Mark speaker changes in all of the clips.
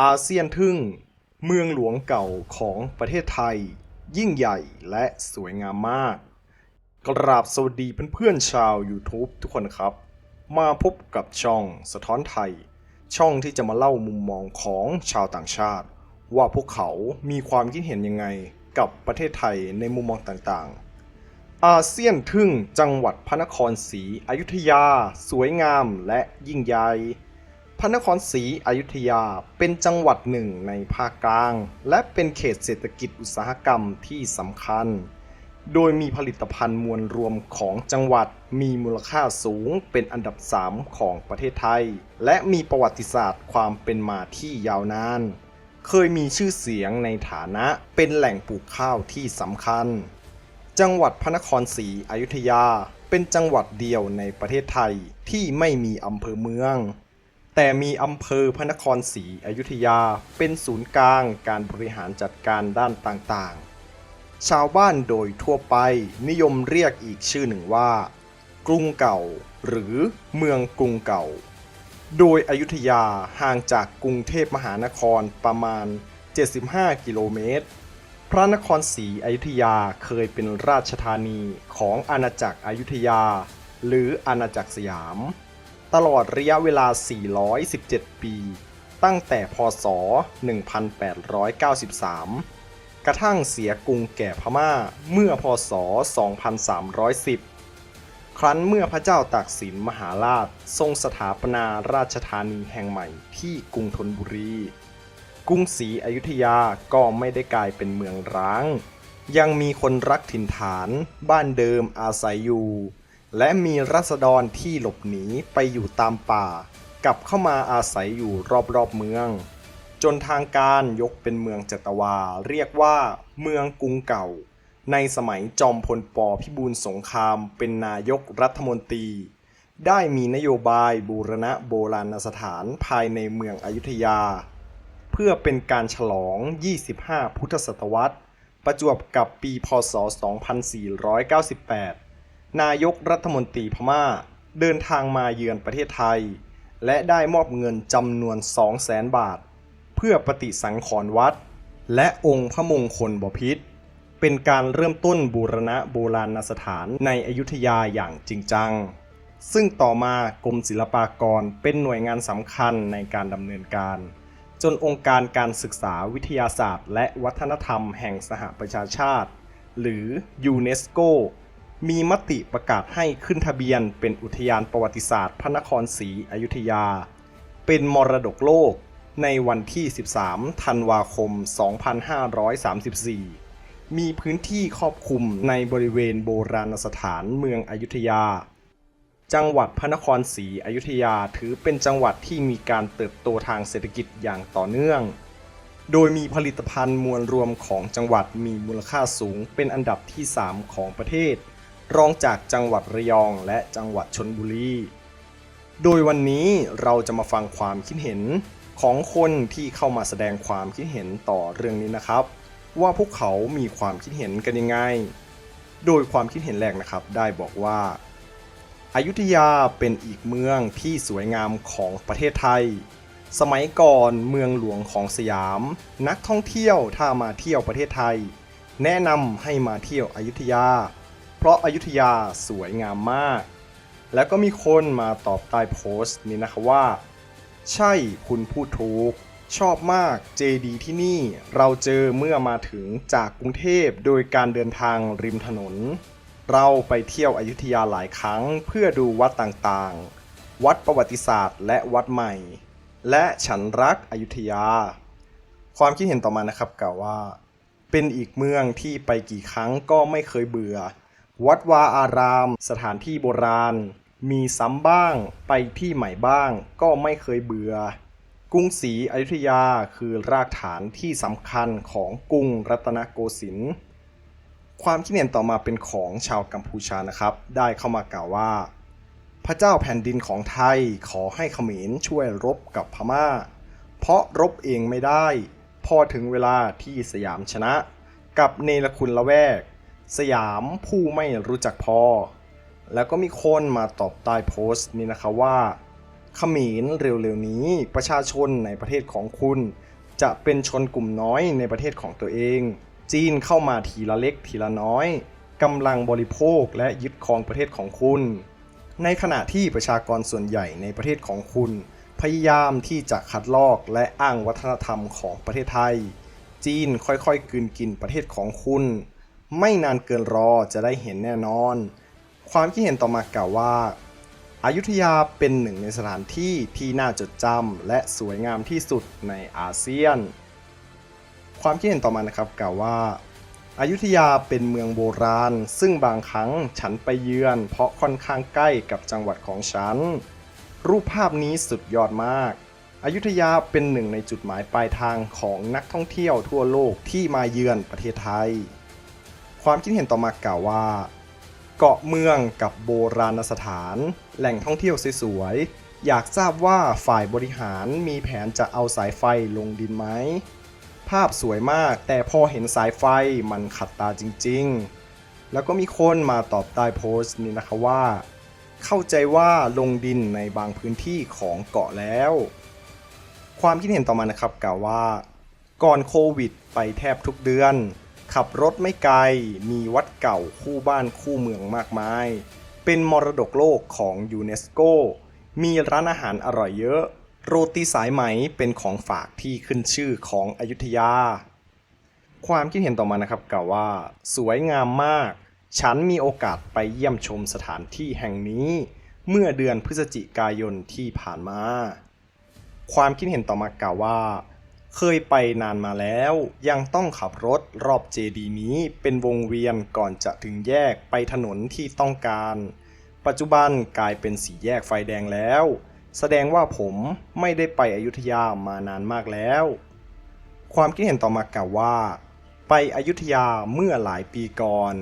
Speaker 1: อาเซียนทึ่ง เมืองหลวงเก่าของประเทศไทย ยิ่งใหญ่และสวยงามมาก กราบสวัสดีเพื่อนๆชาว YouTube ทุกคนครับ มาพบกับช่องสะท้อนไทย ช่องที่จะมาเล่ามุมมองของชาวต่างชาติ ว่าพวกเขามีความคิดเห็นยังไงกับประเทศไทยในมุมมองต่างๆ อาเซียนทึ่งจังหวัดพระนครศรีอยุธยา สวยงามและยิ่งใหญ่ พระนครศรีอยุธยาเป็นจังหวัดหนึ่งในภาคกลาง และเป็นเขตเศรษฐกิจอุตสาหกรรมที่สำคัญ โดยมีผลิตภัณฑ์มวลรวมของจังหวัดมีมูลค่าสูงเป็นอันดับ 3 ของประเทศไทย และมีประวัติศาสตร์ความเป็นมาที่ยาวนาน เคยมีชื่อเสียงในฐานะเป็นแหล่งปลูกข้าวที่สำคัญ จังหวัดพระนครศรีอยุธยาเป็นจังหวัดเดียวในประเทศไทยที่ไม่มีอำเภอเมือง แต่มีอำเภอพระนครศรีอยุธยาเป็นศูนย์กลางการบริหารจัดการด้านต่างๆ ชาวบ้านโดยทั่วไปนิยมเรียกอีกชื่อหนึ่งว่า กรุงเก่า หรือเมืองกรุงเก่า โดยอยุธยาห่างจากกรุงเทพมหานครประมาณ 75 กิโลเมตร พระนครศรีอยุธยาเคยเป็นราชธานีของอาณาจักรอยุธยา หรืออาณาจักรสยาม ตลอดระยะเวลา 417 ปี ตั้งแต่พศ 1893 กระทั่งเสียกรุงแก่พม่าเมื่อพศ 2310 ครั้นเมื่อพระเจ้าตากสินมหาราชทรงสถาปนาราชธานีแห่งใหม่ที่กรุงธนบุรี กรุงศรีอยุธยาก็ไม่ได้กลายเป็นเมืองร้าง ยังมีคนรักถิ่นฐาน บ้านเดิมอาศัยอยู่ และมีรัษฎรที่หลบหนีไปอยู่ตามป่า กลับเข้ามาอาศัยอยู่รอบๆเมือง จนทางการยกเป็นเมืองจัตวา เรียกว่า เมืองกรุงเก่า ในสมัยจอมพลปพิบูลสงครามเป็นนายกรัฐมนตรี ได้มีนโยบายบูรณะโบราณสถานภายในเมืองอยุธยา เพื่อเป็นการฉลอง 25 พุทธศตวรรษ ประจวบกับปีพศ 2498 นายกรัฐมนตรีพม่าเดินทางมาเยือนประเทศไทย และได้มอบเงินจำนวน 200,000บาท เพื่อปฏิสังขรณ์วัด และองค์พระมงคลบพิตรเป็นการเริ่มต้นบูรณะโบราณสถานในอยุธยาอย่างจริงจัง ซึ่งต่อมากรมศิลปากรเป็นหน่วยงานสำคัญในการดำเนินการ จนองค์การการศึกษาวิทยาศาสตร์ และวัฒนธรรมแห่งสหประชาชาติ หรือยูเนสโก มีมติประกาศให้ขึ้นทะเบียนเป็นอุทยานประวัติศาสตร์ พระนครศรีอยุธยา เป็นมรดกโลกในวันที่ 13 ธันวาคม 2534 มีพื้นที่ครอบคลุมในบริเวณโบราณสถานเมืองอยุธยา จังหวัดพระนครศรีอยุธยาถือเป็นจังหวัดที่มีการเติบโตทางเศรษฐกิจอย่างต่อเนื่อง โดยมีผลิตภัณฑ์มวลรวมของจังหวัดมีมูลค่าสูงเป็นอันดับที่ 3 ของประเทศ รองจากจังหวัดระยองและจังหวัดชนบุรี โดยวันนี้เราจะมาฟังความคิดเห็นของคนที่เข้ามาแสดงความคิดเห็นต่อเรื่องนี้นะครับ ว่าพวกเขามีความคิดเห็นกันยังไง โดยความคิดเห็นแรกนะครับ ได้บอกว่าอายุทยาเป็นอีกเมืองที่สวยงามของประเทศไทย สมัยก่อนเมืองหลวงของสยาม นักท่องเที่ยวถ้ามาเที่ยวประเทศไทย แนะนำให้มาเที่ยวอายุทยา เพราะอายุทยาสวยงามมาก แล้วก็มีคนมาตอบใต้โพสต์นี้นะคะว่า ใช่คุณพูดถูก ชอบมากเจดีที่นี่เราเจอเมื่อมาถึงจากกรุงเทพโดยการเดินทางริมถนน เราไปเที่ยวอยุทยาหลายครั้งเพื่อดูวัดต่างๆ วัดประวัติศาสตร์และวัดใหม่ และฉันรักอยุธยา ความคิดเห็นต่อมานะครับกล่าวว่า เป็นอีกเมืองที่ไปกี่ครั้งก็ไม่เคยเบื่อ วัดวาอาราม สถานที่โบราณ มีซ้ำบ้างไปที่ใหม่บ้าง ก็ไม่เคยเบื่อ กรุงศรีอยุธยาคือรากฐานที่สำคัญของกรุงรัตนโกสินทร์ความคิดเห็นต่อมาเป็นของชาวกัมพูชานะครับ ได้เข้ามากล่าวว่า พระเจ้าแผ่นดินของไทยขอให้เขมรช่วยรบกับพม่า เพราะรบเองไม่ได้ พอถึงเวลาที่สยามชนะ กับเนรคุณละแวก สยามผู้ไม่รู้จักพอ แล้วก็มีคนมาตอบใต้โพสต์นี้นะคะว่าเขมรเร็วๆนี้ประชาชนในประเทศของคุณ จะเป็นชนกลุ่มน้อยในประเทศของตัวเอง จีนเข้ามาทีละเล็กทีละน้อยกำลังบริโภคและยึดครองประเทศของคุณ ในขณะที่ประชากรส่วนใหญ่ในประเทศของคุณ พยายามที่จะคัดลอกและอ้างวัฒนธรรมของประเทศไทย จีนค่อยๆกืนกินประเทศของคุณ ไม่นานเกินรอจะได้เห็นแน่นอน ความคิดเห็นต่อมากล่าวว่าอายุทยาเป็นหนึ่งในสถานที่ที่น่าจดจำและสวยงามที่สุดในอาเซียน ความคิดเห็นต่อมานะครับกล่าวว่าอายุทยาเป็นเมืองโบราณ ซึ่งบางครั้งฉันไปเยือน เพราะค่อนข้างใกล้กับจังหวัดของฉัน รูปภาพนี้สุดยอดมากอยุธยาเป็นหนึ่งในจุดหมายปลายทางของนักท่องเที่ยวทั่วโลกที่มาเยือนประเทศไทย ความคิดเห็นต่อมากล่าวว่า เกาะเมืองกับโบราณสถาน แหล่งท่องเที่ยวสวยๆ อยากทราบว่าฝ่ายบริหารมีแผนจะเอาสายไฟลงดินไหม ภาพสวยมากแต่พอเห็นสายไฟมันขัดตาจริงๆ แล้วก็มีคนมาตอบใต้โพสต์นี้นะคะว่า เข้าใจว่าลงดินในบางพื้นที่ของเกาะแล้ว ความคิดเห็นต่อมานะครับกล่าวว่า ก่อนโควิดไปแทบทุกเดือน ขับรถไม่ไกล มีวัดเก่าคู่บ้านคู่เมืองมากมาย เป็นมรดกโลกของยูเนสโก มีร้านอาหารอร่อยเยอะ โรตีสายไหมเป็นของฝากที่ขึ้นชื่อของอยุธยา ความคิดเห็นต่อมานะครับกล่าวว่า สวยงามมาก ฉันมีโอกาสไปเยี่ยมชมสถานที่แห่งนี้ เมื่อเดือนพฤศจิกายนที่ผ่านมา ความคิดเห็นต่อมากล่าวว่า เคยไปนานมาแล้ว ยังต้องขับรถรอบเจดีนี้เป็นวงเวียนก่อนจะถึงแยกไปถนนที่ต้องการ ปัจจุบันกลายเป็นสีแยกไฟแดงแล้ว แสดงว่าผมไม่ได้ไปอยุธยามานานมากแล้ว ความคิดเห็นต่อมากล่าวว่า ไปอยุธยาเมื่อหลายปีก่อน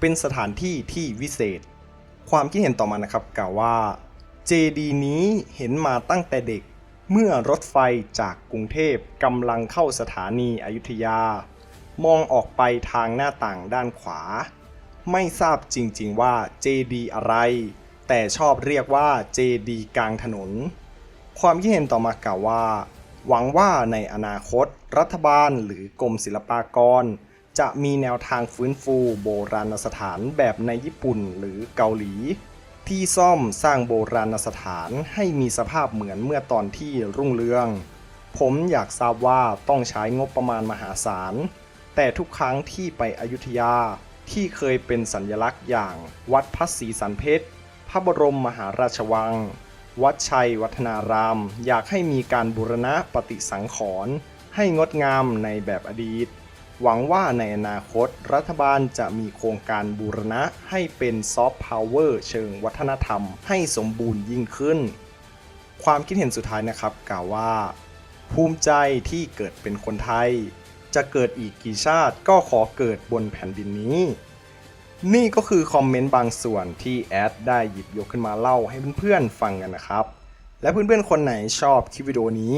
Speaker 1: เป็นสถานที่ที่วิเศษ ความคิดเห็นต่อมานะครับกล่าวว่าเจดีนี้เห็นมาตั้งแต่เด็ก เมื่อรถไฟจากกรุงเทพกำลังเข้าสถานีอยุธยา มองออกไปทางหน้าต่างด้านขวา ไม่ทราบจริงๆว่าเจดีอะไร แต่ชอบเรียกว่าเจดีกลางถนน ความคิดเห็นต่อมากล่าวว่า หวังว่าในอนาคต รัฐบาลหรือกรมศิลปากร จะมีแนวทางฟื้นฟูโบราณสถานแบบในญี่ปุ่นหรือเกาหลี ที่ซ่อมสร้างโบราณสถานให้มีสภาพเหมือนเมื่อตอนที่รุ่งเรือง ผมอยากทราบว่าต้องใช้งบประมาณมหาศาล แต่ทุกครั้งที่ไปอยุธยาที่เคยเป็นสัญลักษณ์อย่างวัดพระศรีสันเพชร พระบรมมหาราชวัง วัดชัยวัฒนาราม อยากให้มีการบูรณะปฏิสังขรณ์ให้งดงามในแบบอดีต หวังว่าในอนาคตรัฐบาลจะมีโครงการบูรณะให้เป็นซอฟต์พาวเวอร์เชิงวัฒนธรรมให้สมบูรณ์ยิ่งขึ้น ความคิดเห็นสุดท้ายนะครับกล่าวว่า ภูมิใจที่เกิดเป็นคนไทย จะเกิดอีกกี่ชาติก็ขอเกิดบนแผ่นดินนี้ นี่ก็คือคอมเมนต์บางส่วนที่แอดได้หยิบยกขึ้นมาเล่าให้เพื่อนๆฟังกันนะครับ และเพื่อนๆคนไหนชอบคลิปวิดีโอนี้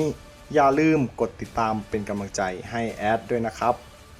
Speaker 1: อย่าลืมกดติดตามเป็นกำลังใจให้แอดด้วยนะครับ